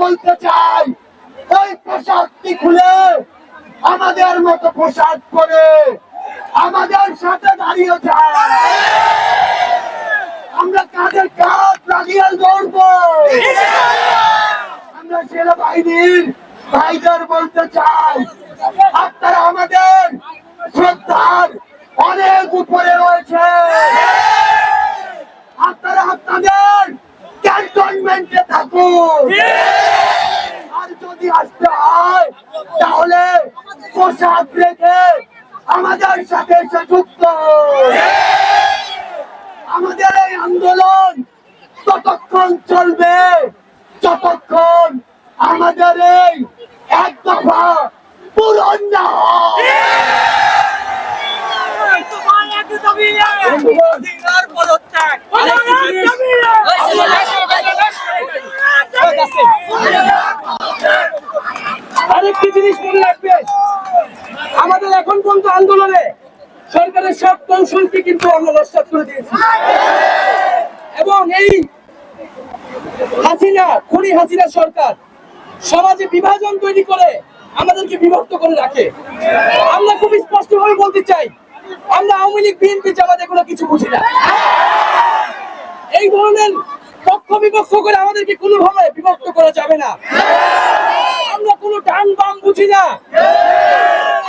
বলতে চাই, ওই পোশাকটি খুলে আমাদের মতো পোশাক করে আমাদের সাথে দাঁড়িয়ে যায়। আমরা কাঁধে কাঁধ লাগিয়ে লড়বো আমরা সেনাবাহিনীর ভাইদের বলতে চাই, আপনারা আমাদের শ্রদ্ধার অনেক উপরে রয়েছে। হয় তাহলে পোশাক রেখে আমাদের সাথে যুক্ত আমাদের এই আন্দোলন ততক্ষণ চলবে যতক্ষণ আমাদের এই এক দফা পূরণ না হয়। আরেকটি জিনিস মনে রাখবে আমাদের এখন পর্যন্ত আন্দোলনে সরকারের সব কৌশলকে কিন্তু আমরা করে দিয়েছি। এবং এই হাসিনা, খুনি হাসিনা সরকার সমাজে বিভাজন তৈরি করে আমাদেরকে বিভক্ত করে রাখে। আমরা খুব স্পষ্ট ভাবে বলতে চাই, আমরা আওয়ামী লীগ, বিএনপি জামাত এগুলো কিছু বুঝি না। এই ধরনের পক্ষ বিপক্ষ করে আমাদেরকে কোনোভাবে বিভক্ত করা যাবে না। আমরা কোনো ডান বাম বুঝি না।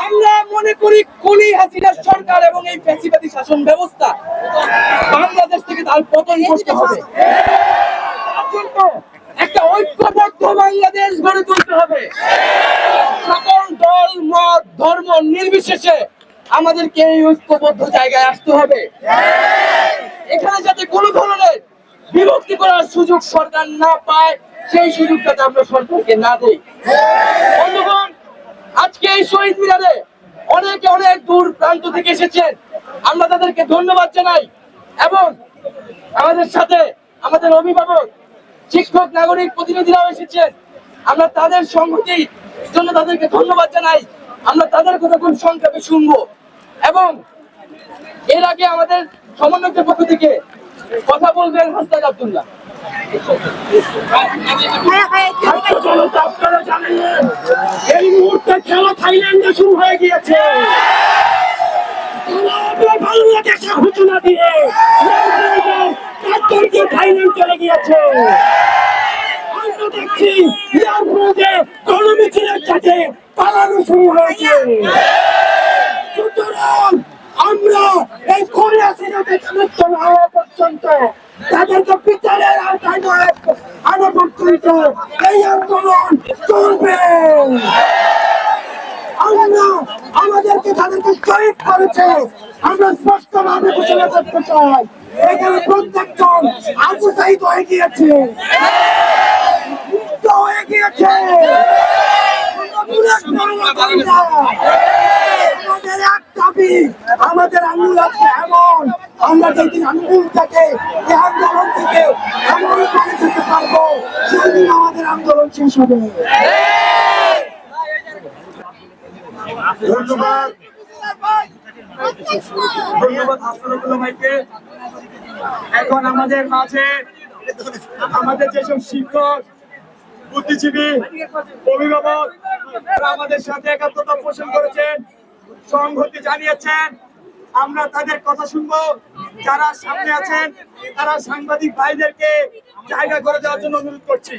আমরা মনে করি কোনি হাসিনা সরকার এবং এই ফ্যাসিবাদী শাসন ব্যবস্থা। বাংলাদেশ থেকে তার পতন করতে হবে। একটা ঐক্যবদ্ধ বাংলাদেশ গড়ে তুলতে হবে। সকল দল, মত, ধর্ম নির্বিশেষে আমাদেরকে এই ঐক্যবদ্ধ জায়গায় আসতে হবে। এখানে যাতে কোনো ধরনের বিভক্তি করার সুযোগ সরকার না পায়, সেই সুযোগ যাতে আমরা সরকারকে না দেই। বন্ধুগণ আজকে এই শহীদ মিনারে অনেকে অনেক দূর প্রান্ত থেকে এসেছেন। আমরা তাদেরকে ধন্যবাদ জানাই এবং আমাদের সাথে আমাদের অভিভাবক, শিক্ষক, নাগরিক, প্রতিনিধিরাও এসেছেন। আমরা তাদের সংহতির জন্য তাদেরকে ধন্যবাদ জানাই। আমরা তাদের কথা খুব সংক্ষেপে শুনব এবং এর আগে আমাদের সমন্বয়কের পক্ষ থেকে কথা বলবেন হাসনাদ আব্দুল্লাহ। জনতা এই মুহূর্তে খেলা থাইল্যান্ডে শুরু হয়ে গিয়েছে। বাংলাদেশে ঘোষণা দিয়ে থাইল্যান্ড চলে গিয়েছে। আমরা দেখছি এয়ারপোর্টে গণমিছিলের সাথে পালানো এই পর্যন্ত তাদেরকে আমরা আমাদেরকে তাদেরকে শহীদ করেছে আমরা স্পষ্ট ভাবে ঘোষণা করতে চাই এখানে প্রত্যেকজন আবু সাহিদ হয়ে গিয়েছে মুক্ত হয়ে গিয়েছে আমাদের এক দাবি আমাদের আঙুল আছে এমন আমরা যেদিন আঙুল থেকে আন্দোলন থেকে এমন করে যেতে পারব, সেদিন আমাদের আন্দোলন শেষ হবে। ধন্যবাদ। ধন্যবাদ এখন আমাদের মাঝে আমাদের যেসব শিক্ষক, বুদ্ধিজীবী আমাদের সাথে সংহতি জানিয়েছেন, আমরা তাদের কথা শুনব। যারা সামনে আছেন তারা সাংবাদিক ভাইদেরকে জায়গা করে দেওয়ার জন্য অনুরোধ করছি।